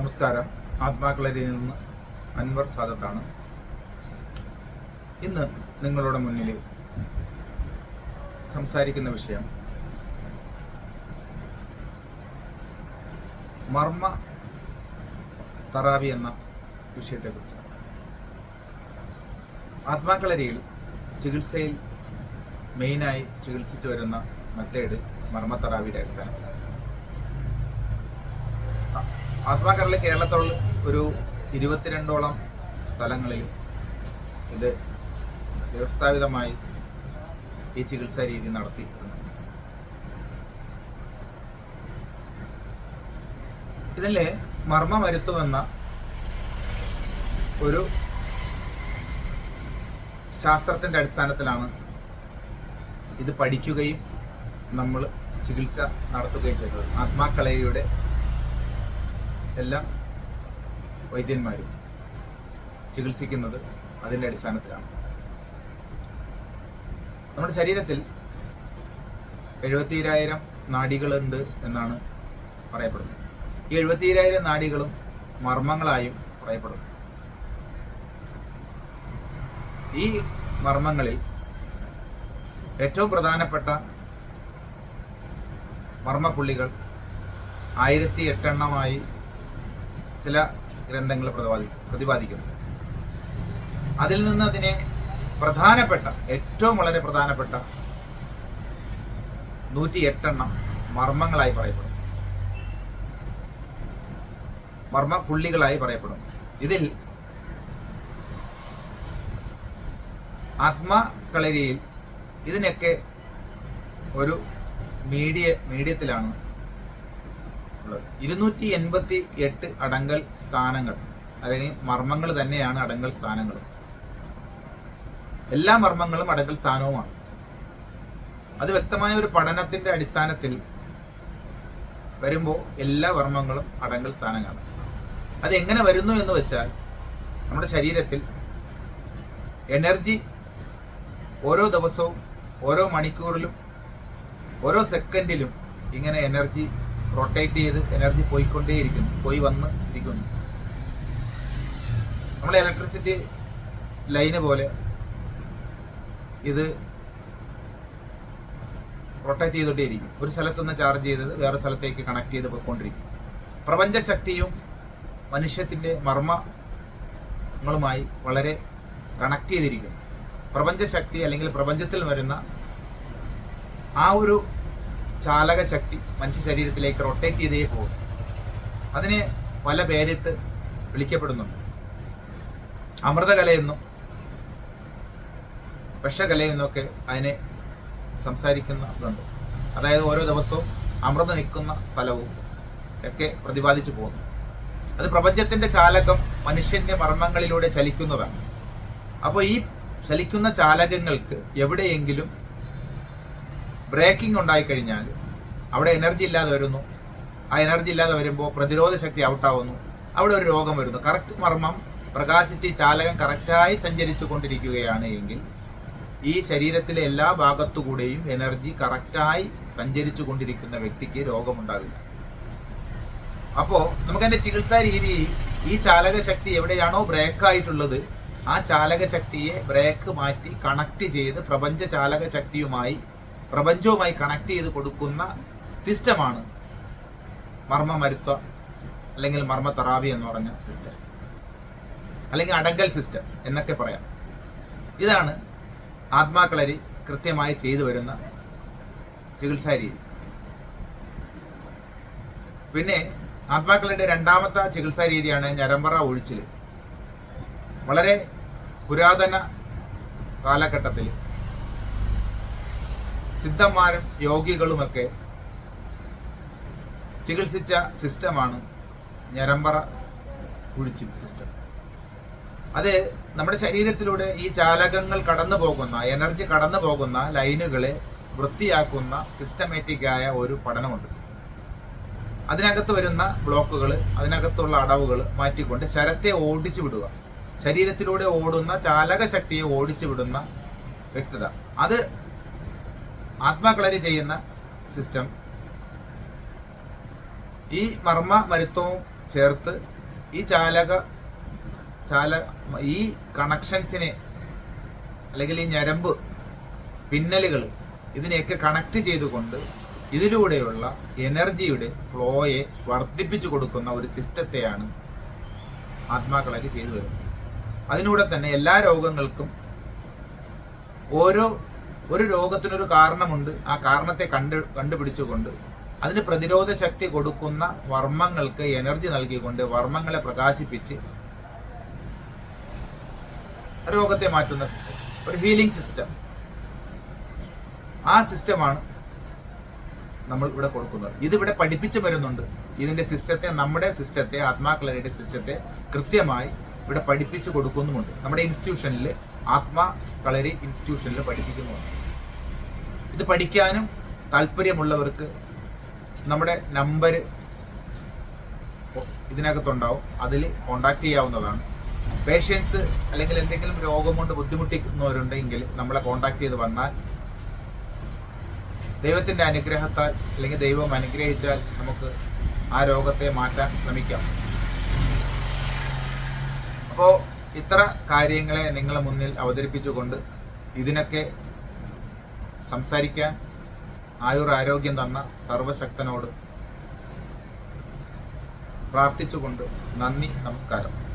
നമസ്കാരം. ആത്മാക്കളരിയിൽ നിന്ന് അൻവർ സാദത്താണ്. ഇന്ന് നിങ്ങളുടെ മുന്നിൽ സംസാരിക്കുന്ന വിഷയം മർമ്മ തറാവി എന്ന വിഷയത്തെക്കുറിച്ചാണ്. ആത്മാക്കളരിയിൽ ചികിത്സയിൽ മെയിനായി ചികിത്സിച്ചു വരുന്ന മെത്തേഡ് മർമ്മ തറാവിയുടെ അടിസ്ഥാനത്തിലാണ്. ആത്മാക്കരളി കേരളത്തോളം ഒരു ഇരുപത്തിരണ്ടോളം സ്ഥലങ്ങളിൽ ഇത് വ്യവസ്ഥാപിതമായി ഈ ചികിത്സാ രീതി നടത്തി വരുന്നുണ്ട്. മർമ്മ മർമ്മമരുത്തുമെന്ന ഒരു ശാസ്ത്രത്തിന്റെ അടിസ്ഥാനത്തിലാണ് ഇത് പഠിക്കുകയും നമ്മൾ ചികിത്സ നടത്തുകയും ചെയ്തത് ആത്മാക്കളയുടെ എല്ലാ വൈദ്യന്മാരും ചികിത്സിക്കുന്നത് അതിന്റെ അടിസ്ഥാനത്തിലാണ്. നമ്മുടെ ശരീരത്തിൽ എഴുപത്തിരായിരം നാഡികളുണ്ട് എന്നാണ് പറയപ്പെടുന്നത്. ഈ എഴുപത്തിരായിരം നാഡികളും മർമ്മങ്ങളായും പറയപ്പെടുന്നു. ഈ മർമ്മങ്ങളിൽ ഏറ്റവും പ്രധാനപ്പെട്ട മർമ്മപ്പുള്ളികൾ ആയിരത്തി എട്ടെണ്ണമായി ചില ഗ്രന്ഥങ്ങൾ പ്രതിപാദി പ്രതിപാദിക്കുന്നത് അതിൽ നിന്ന് അതിനെ പ്രധാനപ്പെട്ട ഏറ്റവും വളരെ പ്രധാനപ്പെട്ട നൂറ്റി എട്ടെണ്ണം മർമ്മങ്ങളായി പറയപ്പെടും മർമ്മ പുള്ളികളായി പറയപ്പെടും ഇതിൽ ആത്മകളരിയിൽ ഇതിനൊക്കെ ഒരു മീഡിയ മീഡിയത്തിലാണ് ഉള്ളത്. ഇരുന്നൂറ്റി എൺപത്തി എട്ട് അടങ്കൽ സ്ഥാനങ്ങൾ അല്ലെങ്കിൽ മർമ്മങ്ങൾ തന്നെയാണ് അടങ്കൽ സ്ഥാനങ്ങൾ. എല്ലാ മർമ്മങ്ങളും അടങ്കൽ സ്ഥാനവുമാണ്. അത് വ്യക്തമായ ഒരു പഠനത്തിന്റെ അടിസ്ഥാനത്തിൽ വരുമ്പോൾ എല്ലാ വർമ്മങ്ങളും അടങ്കൽ സ്ഥാനങ്ങളാണ്. അത് എങ്ങനെ വരുന്നു എന്ന് വെച്ചാൽ നമ്മുടെ ശരീരത്തിൽ എനർജി ഓരോ ദിവസവും ഓരോ മണിക്കൂറിലും ഓരോ സെക്കൻഡിലും ഇങ്ങനെ എനർജി റൊട്ടേറ്റ് ചെയ്ത് എനർജി പോയിക്കൊണ്ടേയിരിക്കുന്നു. പോയി വന്ന് ഇരിക്കുന്നു. നമ്മൾ ഇലക്ട്രിസിറ്റി ലൈന് പോലെ ഇത് റൊട്ടേറ്റ് ചെയ്തുകൊണ്ടേയിരിക്കും ഒരു സ്ഥലത്ത് നിന്ന് ചാർജ് ചെയ്തത് വേറെ സ്ഥലത്തേക്ക് കണക്ട് ചെയ്ത് പോയിക്കൊണ്ടിരിക്കും. പ്രപഞ്ചശക്തിയും മനുഷ്യത്തിന്റെ മർമ്മങ്ങളുമായി വളരെ കണക്ട് ചെയ്തിരിക്കും പ്രപഞ്ചശക്തി അല്ലെങ്കിൽ പ്രപഞ്ചത്തിൽ വരുന്ന ആ ഒരു ചാലക ശക്തി മനുഷ്യ ശരീരത്തിലേക്ക് റൊട്ടേറ്റ് ചെയ്തേ പോകും അതിനെ പല പേരിട്ട് വിളിക്കപ്പെടുന്നുണ്ട്. അമൃതകലയെന്നും വിഷകലയെന്നൊക്കെ അതിനെ സംസാരിക്കുന്നുണ്ട് അതായത് ഓരോ ദിവസവും അമൃത നിൽക്കുന്ന സ്ഥലവും ഒക്കെ പ്രതിപാദിച്ചു പോകുന്നു. അത് പ്രപഞ്ചത്തിന്റെ ചാലകം മനുഷ്യന്റെ മർമ്മങ്ങളിലൂടെ ചലിക്കുന്നതാണ്. അപ്പോൾ ഈ ചലിക്കുന്ന ചാലകങ്ങൾക്ക് എവിടെയെങ്കിലും ബ്രേക്കിംഗ് ഉണ്ടായിക്കഴിഞ്ഞാൽ അവിടെ എനർജി ഇല്ലാതെ വരുന്നു. ആ എനർജി ഇല്ലാതെ വരുമ്പോൾ പ്രതിരോധ ശക്തി ഔട്ടാവുന്നു. അവിടെ ഒരു രോഗം വരുന്നു. കറക്റ്റ് മർമ്മം പ്രകാശിച്ച് ചാലകം കറക്റ്റായി സഞ്ചരിച്ചു കൊണ്ടിരിക്കുകയാണ് എങ്കിൽ ഈ ശരീരത്തിലെ എല്ലാ ഭാഗത്തുകൂടെയും എനർജി കറക്റ്റായി സഞ്ചരിച്ചു കൊണ്ടിരിക്കുന്ന വ്യക്തിക്ക് രോഗമുണ്ടാകില്ല. അപ്പോൾ നമുക്ക് അതിന്റെ ചികിത്സാ രീതി ഈ ചാലക ശക്തി എവിടെയാണോ ബ്രേക്ക് ആയിട്ടുള്ളത് ആ ചാലക ശക്തിയെ ബ്രേക്ക് മാറ്റി കണക്ട് ചെയ്ത് പ്രപഞ്ച ചാലക ശക്തിയുമായി പ്രപഞ്ചവുമായി കണക്ട് ചെയ്ത് കൊടുക്കുന്ന സിസ്റ്റമാണ് മർമ്മ മരുത്വ അല്ലെങ്കിൽ മർമ്മ തറാവി എന്ന് പറഞ്ഞ സിസ്റ്റം അല്ലെങ്കിൽ അടങ്കൽ സിസ്റ്റം എന്നൊക്കെ പറയാം. ഇതാണ് ആത്മാക്കളരി കൃത്യമായി ചെയ്തു വരുന്ന ചികിത്സാ രീതി. പിന്നെ ആത്മാക്കളുടെ രണ്ടാമത്തെ ചികിത്സാ രീതിയാണ് ഞരമ്പറ ഒഴിച്ചിൽ വളരെ പുരാതന കാലഘട്ടത്തിൽ സിദ്ധന്മാരും യോഗികളുമൊക്കെ ചികിത്സിച്ച സിസ്റ്റമാണ് ഞരമ്പറ കുഴിച്ചിൽ സിസ്റ്റം. അത് നമ്മുടെ ശരീരത്തിലൂടെ ഈ ചാലകങ്ങൾ കടന്നു പോകുന്ന എനർജി കടന്നു പോകുന്ന ലൈനുകളെ വൃത്തിയാക്കുന്ന സിസ്റ്റമാറ്റിക്കായ ഒരു പഠനമുണ്ട്. അതിനകത്ത് വരുന്ന ബ്ലോക്കുകൾ അതിനകത്തുള്ള അടവുകൾ മാറ്റിക്കൊണ്ട് ശരത്തെ ഓടിച്ചു വിടുക. ശരീരത്തിലൂടെ ഓടുന്ന ചാലക ശക്തിയെ ഓടിച്ചു വിടുന്ന വ്യക്തത. അത് ആത്മാക്കളരി ചെയ്യുന്ന സിസ്റ്റം ഈ മർമ്മ മരുത്വവും ചേർത്ത് ഈ ചാലക ചാല ഈ കണക്ഷൻസിനെ അല്ലെങ്കിൽ ഈ ഞരമ്പ് പിന്നലുകൾ ഇതിനെയൊക്കെ കണക്ട് ചെയ്തുകൊണ്ട് ഇതിലൂടെയുള്ള എനർജിയുടെ ഫ്ലോയെ വർദ്ധിപ്പിച്ചു കൊടുക്കുന്ന ഒരു സിസ്റ്റത്തെയാണ് ആത്മാക്കളായിട്ട് ചെയ്തു വരുന്നത്. അതിലൂടെ തന്നെ എല്ലാ രോഗങ്ങൾക്കും ഓരോ ഒരു രോഗത്തിനൊരു കാരണമുണ്ട്. ആ കാരണത്തെ കണ്ട് കണ്ടുപിടിച്ചുകൊണ്ട് അതിന് പ്രതിരോധ ശക്തി കൊടുക്കുന്ന വർമ്മങ്ങൾക്ക് എനർജി നൽകിക്കൊണ്ട് വർമ്മങ്ങളെ പ്രകാശിപ്പിച്ച് രോഗത്തെ മാറ്റുന്ന സിസ്റ്റം ഒരു ഹീലിംഗ് സിസ്റ്റം ആ സിസ്റ്റമാണ് നമ്മൾ ഇവിടെ കൊടുക്കുന്നത്. ഇതിവിടെ പഠിപ്പിച്ചു വരുന്നുണ്ട്. ഇതിന്റെ സിസ്റ്റത്തെ നമ്മുടെ സിസ്റ്റത്തെ ആത്മാക്കളുടെ സിസ്റ്റത്തെ കൃത്യമായി ഇവിടെ പഠിപ്പിച്ചു കൊടുക്കുന്നുമുണ്ട്. നമ്മുടെ ഇൻസ്റ്റിറ്റ്യൂഷനിൽ ആത്മാ കളരി ഇൻസ്റ്റിറ്റ്യൂഷനിൽ പഠിപ്പിക്കുന്നുമുണ്ട് ഇത് പഠിക്കാനും താല്പര്യമുള്ളവർക്ക് നമ്മുടെ നമ്പർ ഇതിനകത്തുണ്ടാവും. അതിൽ കോണ്ടാക്ട് ചെയ്യാവുന്നതാണ്. പേഷ്യൻസ് അല്ലെങ്കിൽ എന്തെങ്കിലും രോഗം കൊണ്ട് ബുദ്ധിമുട്ടിക്കുന്നവരുണ്ടെങ്കിൽ നമ്മളെ കോണ്ടാക്ട് ചെയ്ത് വന്നാൽ ദൈവത്തിന്റെ അനുഗ്രഹത്താൽ അല്ലെങ്കിൽ ദൈവം അനുഗ്രഹിച്ചാൽ നമുക്ക് ആ രോഗത്തെ മാറ്റാൻ ശ്രമിക്കാം. അപ്പോൾ ഇത്ര കാര്യങ്ങളെ നിങ്ങളെ മുന്നിൽ അവതരിപ്പിച്ചുകൊണ്ട് ഇതിനൊക്കെ സംസാരിക്കാൻ ആയുർ ആരോഗ്യം തന്ന സർവശക്തനോട് പ്രാർത്ഥിച്ചുകൊണ്ട് നന്ദി നമസ്കാരം.